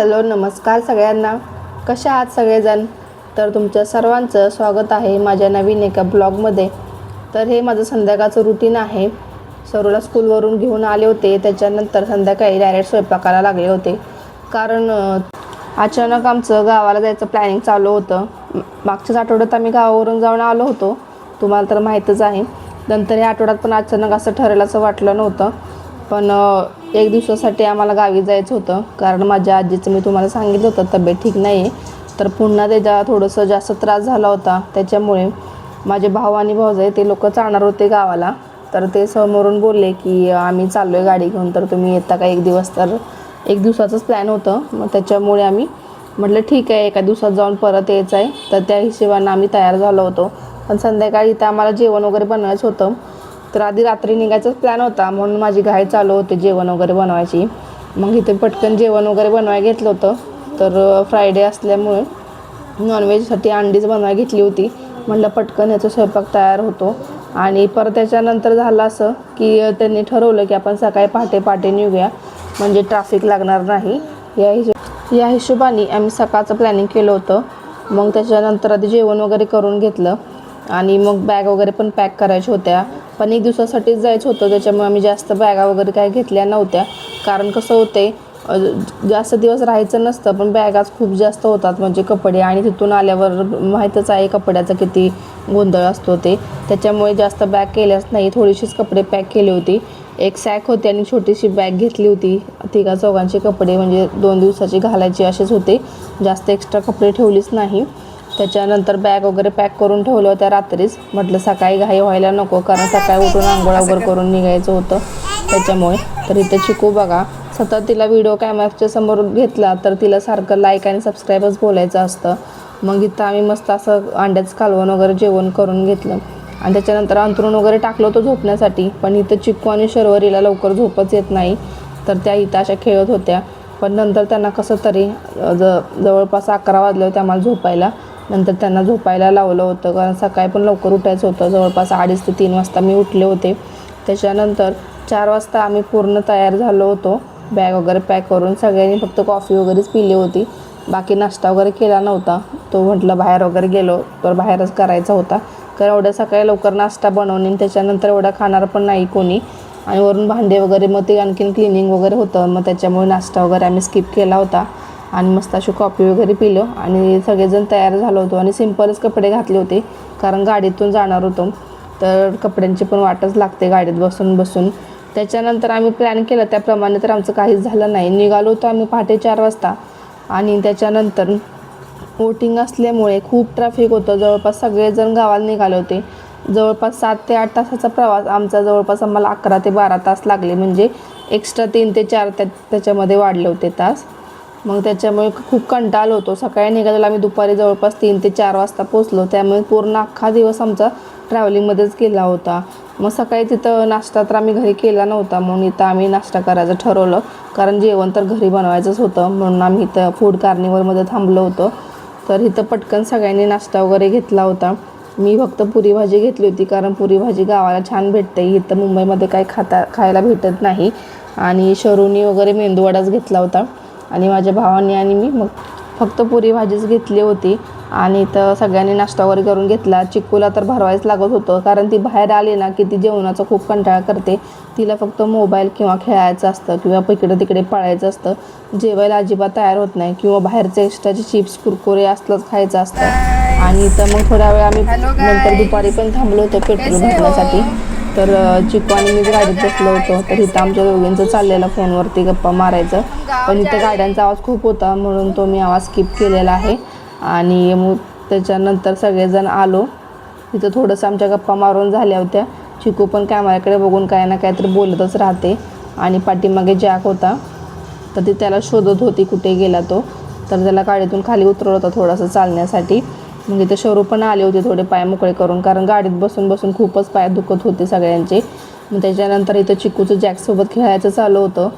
Hello नमस्कार सगळ्यांना. कशा आहात सगळेजण? तर तुमच्या सर्वांचं स्वागत आहे माझ्या नवीन एका ब्लॉगमध्ये. तर हे माझं संध्याकाळचं रुटीन आहे. सरूला स्कूलवरून घेऊन आले होते. त्याच्यानंतर संध्याकाळी डायरेक्ट स्वयंपाकाला लागले होते. कारण अचानक आमचं गावाला जायचं प्लॅनिंग चालू होतं. मागच्याच आठवड्यात आम्ही गावावरून जाऊन आलो होतो. तुम्हाला तर माहीतच आहे. नंतर या आठवड्यात पण अचानक असं ठरेल असं वाटलं नव्हतं. पण एक दिवसासाठी आम्हाला गावी जायचं होतं. कारण माझ्या आजीचं मी तुम्हाला सांगितलं होतं तब्येत ठीक नाही आहे तर पुन्हा त्याच्या थोडंसं जास्त त्रास झाला होता. त्याच्यामुळे माझे भाऊ आणि भाऊजाई ते लोक चालणार होते गावाला. तर ते समोरून बोलले की आम्ही चाललो आहे गाडी घेऊन तर तुम्ही येता का एक दिवस? तर एक दिवसाचंच प्लॅन होतं. मग त्याच्यामुळे आम्ही म्हटलं ठीक आहे एका दिवसात जाऊन परत यायचं आहे तर त्या हिशोबानं आम्ही तयार झालो होतो. पण संध्याकाळी इथं आम्हाला जेवण वगैरे बनवायचं होतं. तर आधी रात्री निघायचाच प्लॅन होता. म्हणून माझी घाई चालू होती जेवण वगैरे बनवायची. मग इथे पटकन जेवण वगैरे बनवायला घेतलं होतं. तर फ्रायडे असल्यामुळे नॉनव्हेजसाठी अंडीच बनवायला घेतली होती. म्हटलं पटकन याचा स्वयंपाक तयार होतो. आणि परत त्याच्यानंतर झालं असं की त्यांनी ठरवलं की आपण सकाळी पहाटे पहाटे निघूया. म्हणजे ट्रॅफिक लागणार नाही. या हिशो या हिशोबाने आम्ही सकाळचं प्लॅनिंग केलं होतं. मग त्याच्यानंतर आधी जेवण वगैरे करून घेतलं. आणि मग बॅग वगैरे पण पॅक करायच्या होत्या. पण एक दिवसासाठीच जायचं होतं त्याच्यामुळे आम्ही जास्त बॅगा वगैरे काय घेतल्या नव्हत्या. कारण कसं होते जास्त दिवस राहायचं नसतं पण बॅगाच खूप जास्त होतात म्हणजे कपडे. आणि तिथून आल्यावर माहीतच आहे कपड्याचा किती गोंधळ असतो ते. त्याच्यामुळे जास्त बॅग केल्याच नाही थोडीशीच कपडे पॅक केली होती. एक सॅक होती आणि छोटीशी बॅग घेतली होती. तिघा चौघांचे कपडे म्हणजे दोन दिवसाचे घालायचे असेच होते. जास्त एक्स्ट्रा कपडे ठेवलीच नाही. त्याच्यानंतर बॅग वगैरे पॅक करून ठेवलं होत्या रात्रीच. म्हटलं सकाळी घाई व्हायला नको कारण सकाळी उठून आंघोळ वगैरे करून निघायचं होतं त्याच्यामुळे. तर इथे चिकू बघा सतत तिला व्हिडिओ कॅमेऱ्याच्या समोर घेतला तर तिला सारखं लाईक आणि सबस्क्राईबच बोलायचं असतं. मग इथं आम्ही मस्त असं अंड्याचं कालवण वगैरे जेवण करून घेतलं. आणि त्याच्यानंतर अंथरूण वगैरे टाकलं होतं झोपण्यासाठी पण इथं चिक्कू आणि शर्वरीला लवकर झोपच येत नाही. तर त्या इथं अशा खेळत होत्या. पण नंतर त्यांना कसं तरी ज जवळपास अकरा वाजले होते आम्हाला झोपायला. नंतर त्यांना झोपायला लावलं होतं कारण सकाळी पण लवकर उठायचं होतं. जवळपास अडीच ते तीन वाजता मी उठले होते. त्याच्यानंतर चार वाजता आम्ही पूर्ण तयार झालो होतो. बॅग वगैरे पॅक करून सगळ्यांनी फक्त कॉफी वगैरेच पिली होती. बाकी नाश्ता वगैरे केला नव्हता. तो म्हटलं बाहेर वगैरे गेलो तर बाहेरच करायचा होता. कारण एवढ्या सकाळी लवकर नाश्ता बनवणे त्याच्यानंतर एवढा खाणार पण नाही कोणी. आणि वरून भांडे वगैरे मग ते आणखीन क्लिनिंग वगैरे होतं. मग त्याच्यामुळे नाश्ता वगैरे आम्ही स्किप केला होता. आणि मस्त अशी कॉफी वगैरे पिलो आणि सगळेजण तयार झालो होतो आणि सिम्पलच कपडे घातले होते कारण गाडीतून जाणार होतो. तर कपड्यांची पण वाटच लागते गाडीत बसून बसून. त्याच्यानंतर आम्ही प्लॅन केलं त्याप्रमाणे तर आमचं काहीच झालं नाही. निघालो होतो आम्ही पहाटे चार वाजता आणि त्याच्यानंतर वोटिंग असल्यामुळे खूप ट्रॅफिक होतं. जवळपास सगळेजण गावाला निघाले होते. जवळपास सात ते आठ तासाचा प्रवास आमचा जवळपास आम्हाला अकरा ते बारा तास लागले. म्हणजे एक्स्ट्रा तीन ते चार त्या त्याच्यामध्ये वाढले होते तास. मग त्याच्यामुळे खूप कंटाळ होतो. सकाळी निघालेला आम्ही दुपारी जवळपास तीन ते चार वाजता पोचलो त्यामुळे पूर्ण अख्खा दिवस आमचा ट्रॅव्हलिंगमध्येच गेला होता. मग सकाळी तिथं नाश्ता तर आम्ही घरी केला नव्हता. म्हणून इथं आम्ही नाश्ता करायचं ठरवलं. कारण जेवण तर घरी बनवायचंच होतं. म्हणून आम्ही इथं फूड कार्निवलमध्ये थांबलो होतो. तर इथं पटकन सगळ्यांनी नाश्ता वगैरे घेतला होता. मी फक्त पुरी भाजी घेतली होती. कारण पुरी भाजी गावाला छान भेटते. इथं मुंबईमध्ये काही खाता खायला भेटत नाही. आणि शरुनी वगैरे मेंदूवडाच घेतला होता. आणि माझ्या भावाने आणि मी मग फक्त पुरी भाजीच घेतली होती. आणि तर सगळ्यांनी नाश्ता वगैरे करून घेतला. चिक्कूला तर भरवायच लागत होतं कारण ती बाहेर आली ना की ती जेवणाचा खूप कंटाळा करते. तिला फक्त मोबाईल किंवा खेळायचं असतं किंवा इकडं तिकडे पळायचं असतं. जेवायला अजिबात तयार होत नाही किंवा बाहेरचे एक्स्ट्राचे चिप्स कुरकुरे असलंच खायचं असतं. आणि तर मग थोड्या वेळ आम्ही नंतर दुपारी पण थांबलो होतो पेट्रोल भरण्यासाठी. तर चिकू आणि मी गाडीत बसलो होतो. तर इथं आमच्या दोघींचं चाललेलं फोनवरती गप्पा मारायचं. पण इथं गाड्यांचा आवाज खूप होता म्हणून तो मी आवाज स्किप केलेला आहे. आणि मग त्याच्यानंतर सगळेजण आलो. तिथं थोडंसं आमच्या गप्पा मारून झाल्या होत्या. चिकू पण कॅमेऱ्याकडे बघून काय ना काहीतरी बोलतच राहते. आणि पाठीमागे जॅक होता. तर ती त्याला शोधत होती कुठे गेला तो. तर त्याला गाडीतून खाली उतरवलं होतं थोडंसं चालण्यासाठी. मग इथं शरू पण आले होते थोडे पाय मोकळे करून कारण गाडीत बसून बसून खूपच पाय दुखत होते सगळ्यांचे. मग त्याच्यानंतर इथं चिकूचं जॅकसोबत खेळायचं चालू होतं.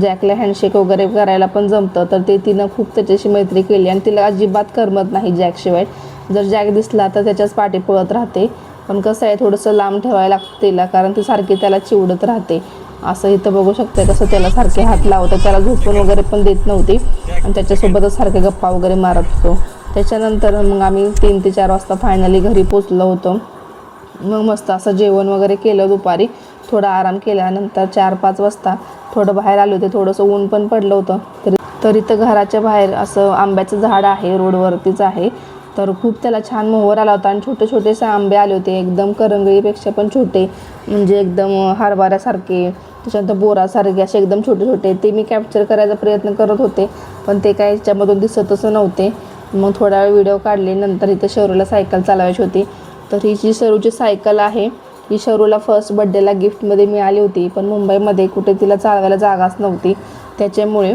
जॅकला हँडशेक वगैरे करायला पण जमतं तर ते तिनं खूप त्याच्याशी मैत्री केली आणि तिला अजिबात करमत नाही जॅकशिवाय. जर जॅक दिसला तर त्याच्याच पाठी पळत राहते. पण कसं आहे थोडंसं लांब ठेवायला लागतं तिला कारण ती सारखी त्याला चिवडत राहते. असं इथं बघू शकते कसं त्याला सारखे हात लावतं त्याला झोपून वगैरे पण देत नव्हती. आणि त्याच्यासोबतच सारखे गप्पा वगैरे मारत होतो. त्याच्यानंतर मग आम्ही तीन ते चार वाजता फायनली घरी पोचलो होतो. मग मस्त असं जेवण वगैरे केलं दुपारी. थोडा आराम केल्यानंतर चार पाच वाजता थोडं बाहेर आले होते. थोडंसं ऊन पण पडलं होतं. तरी तरी तर घराच्या बाहेर असं आंब्याचं झाड आहे. रोडवरतीच आहे. तर खूप त्याला छान मोहर आला होता आणि छोटे छोटेसे आंबे आले होते एकदम करंगळीपेक्षा पण छोटे म्हणजे एकदम हरभऱ्यासारखे त्याच्यानंतर बोरासारखे असे एकदम छोटे छोटे. ते मी कॅप्चर करायचा प्रयत्न करत होते पण ते काय याच्यामधून दिसतच नव्हते. मग थोडा वेळ व्हिडिओ काढले नंतर इथं शरूला सायकल चालवायची होती. तर ही जी शरूची सायकल आहे ही शरूला फर्स्ट बड्डेला गिफ्टमध्ये मिळाली होती पण मुंबईमध्ये कुठे तिला चालवायला जागाच नव्हती. त्याच्यामुळे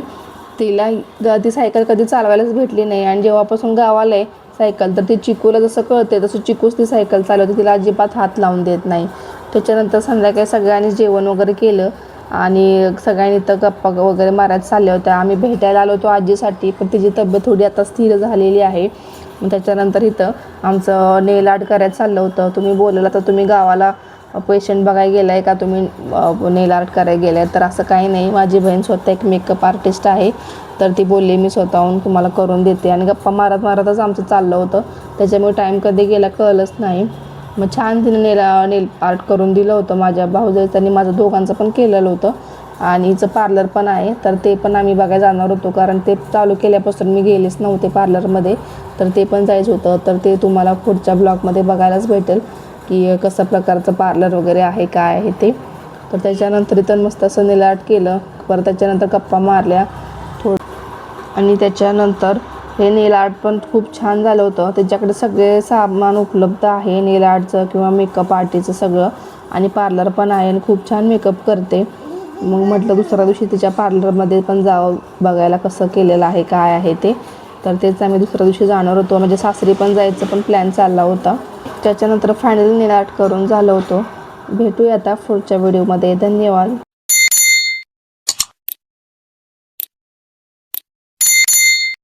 तिला ती सायकल कधी चालवायलाच भेटली नाही. आणि जेव्हापासून गावाला आहे सायकल. तर ती चिकूला जसं कळते तसं चिकूच ती सायकल चालवते तिला अजिबात हात लावून देत नाही. त्याच्यानंतर संध्याकाळी सगळ्यांनी जेवण वगैरे केलं आणि सगळ्यांनी इथं गप्पा वगैरे मारायला चालल्या होत्या. आम्ही भेटायला आलो होतो आजीसाठी पण तिची तब्येत थोडी आता स्थिर झालेली आहे. मग त्याच्यानंतर इथं आमचं नेल आर्ट करायचं चाललं होतं. तुम्ही बोलला तर तुम्ही गावाला पेशंट बघायला गेलाय का तुम्ही नेल आर्ट करायला गेलाय? तर असं काही नाही. माझी बहीण स्वतः एक मेकअप आर्टिस्ट आहे. तर ती बोलली मी स्वतःहून तुम्हाला करून देते. आणि गप्पा मारत मारतच आमचं चाललं होतं. त्याच्यामुळे टाईम कधी गेला कळलंच नाही. मग छान तिने नेल नेल आर्ट करून दिलं होतं माझ्या भाऊजाईचं आणि माझं दोघांचं पण केलेलं होतं. आणि हिचं पार्लर पण आहे. तर ते पण आम्ही बघायला जाणार होतो. कारण ते चालू केल्यापासून मी गेलेच नव्हते पार्लरमध्ये तर ते पण जायचं होतं. तर ते तुम्हाला पुढच्या ब्लॉगमध्ये बघायलाच भेटेल. की कसं प्रकारचं पार्लर वगैरे आहे काय आहे ते. तर त्याच्यानंतर इथं मस्त असं नेल आर्ट केलं. परत त्याच्यानंतर गप्पा मारल्या. थोड आणि त्याच्यानंतर हे नेल आर्ट पण खूप छान झालं होतं. त्याच्याकडे सगळे सामान उपलब्ध आहे. नेल आर्टचं किंवा मेकअप आर्टीचं सगळं. आणि पार्लर पण आहे आणि खूप छान मेकअप करते. मग म्हटलं दुसऱ्या दिवशी तिच्या पार्लरमध्ये पण जावं. बघायला कसं केलेलं आहे काय आहे ते. तर तेच आम्ही दुसऱ्या दिवशी जाणार होतो. म्हणजे सासरी पण जायचं पण प्लॅन चालला होता. त्याच्यानंतर फायनल निराट आर्ट करून झालं होतं. भेटूया आता पुढच्या व्हिडिओमध्ये धन्यवाद.